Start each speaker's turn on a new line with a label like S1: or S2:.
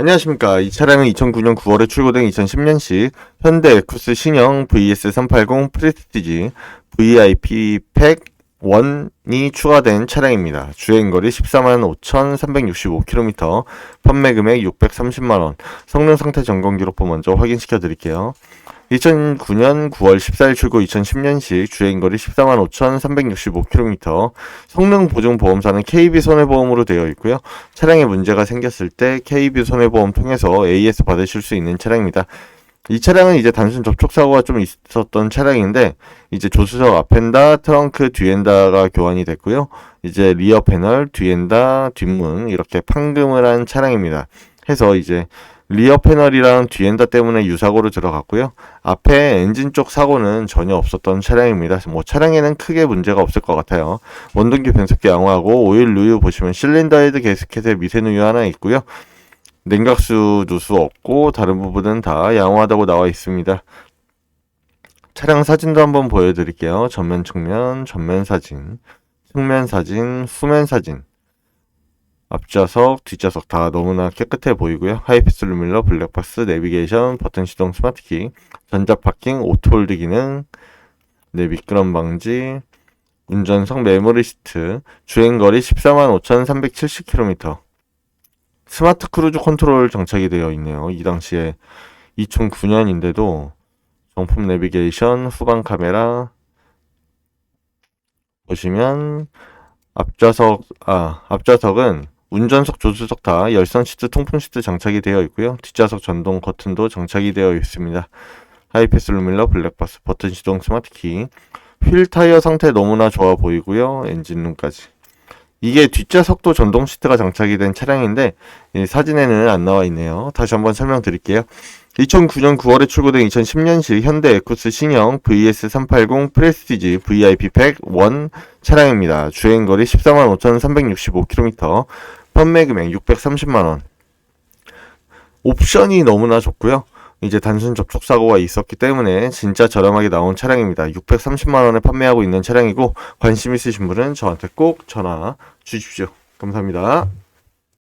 S1: 안녕하십니까. 이 차량은 2009년 9월에 출고된 2010년식 현대 에쿠스 신형 VS380 프레스티지 VIP 팩 1이 추가된 차량입니다. 주행거리 14만 5,365km, 판매 금액 630만원, 성능 상태 점검 기록부 먼저 확인시켜 드릴게요. 2009년 9월 14일 출고 2010년식 주행거리 14만 5,365km, 성능 보증 보험사는 KB 손해보험으로 되어 있고요. 차량에 문제가 생겼을 때 KB 손해보험 통해서 AS 받으실 수 있는 차량입니다. 이 차량은 이제 단순 접촉 사고가 좀 있었던 차량인데 이제 조수석 앞엔다, 트렁크 뒤엔다가 교환이 됐고요. 이제 리어 패널, 뒤엔다, 뒷문 이렇게 판금을 한 차량입니다. 해서 이제 리어 패널이랑 뒤엔다 때문에 유사고로 들어갔고요. 앞에 엔진 쪽 사고는 전혀 없었던 차량입니다. 뭐 차량에는 크게 문제가 없을 것 같아요. 원동기 변속기 양호하고 오일 누유 보시면 실린더 헤드 게스켓에 미세 누유 하나 있고요. 냉각수 누수 없고 다른 부분은 다 양호하다고 나와 있습니다. 차량 사진도 한번 보여드릴게요. 전면 측면, 전면 사진, 측면 사진, 후면 사진. 앞좌석, 뒷좌석 다 너무나 깨끗해 보이고요. 하이패스 루밀러, 블랙박스, 내비게이션, 버튼 시동 스마트키, 전자 파킹, 오토홀드 기능, 네, 미끄럼 방지, 운전석 메모리 시트, 주행거리 14만 5,370km. 스마트 크루즈 컨트롤 장착이 되어 있네요. 이 당시에 2009년인데도 정품 내비게이션, 후방 카메라 보시면 앞좌석 아 앞좌석은 운전석, 조수석 다 열선 시트, 통풍 시트 장착이 되어 있고요. 뒷좌석 전동 커튼도 장착이 되어 있습니다. 하이패스 루밀러, 블랙박스, 버튼 시동 스마트키, 휠 타이어 상태 너무나 좋아 보이고요. 엔진룸까지. 이게 뒷좌석도 전동 시트가 장착이 된 차량인데 이 사진에는 안 나와 있네요. 다시 한번 설명드릴게요. 2009년 9월에 출고된 2010년식 현대 에쿠스 신형 VS380 프레스티지 VIP 팩 1 차량입니다. 주행거리 14만 5,365km, 판매 금액 630만 원. 옵션이 너무나 좋고요. 이제 단순 접촉 사고가 있었기 때문에 진짜 저렴하게 나온 차량입니다. 630만 원에 판매하고 있는 차량이고 관심 있으신 분은 저한테 꼭 전화 주십시오. 감사합니다.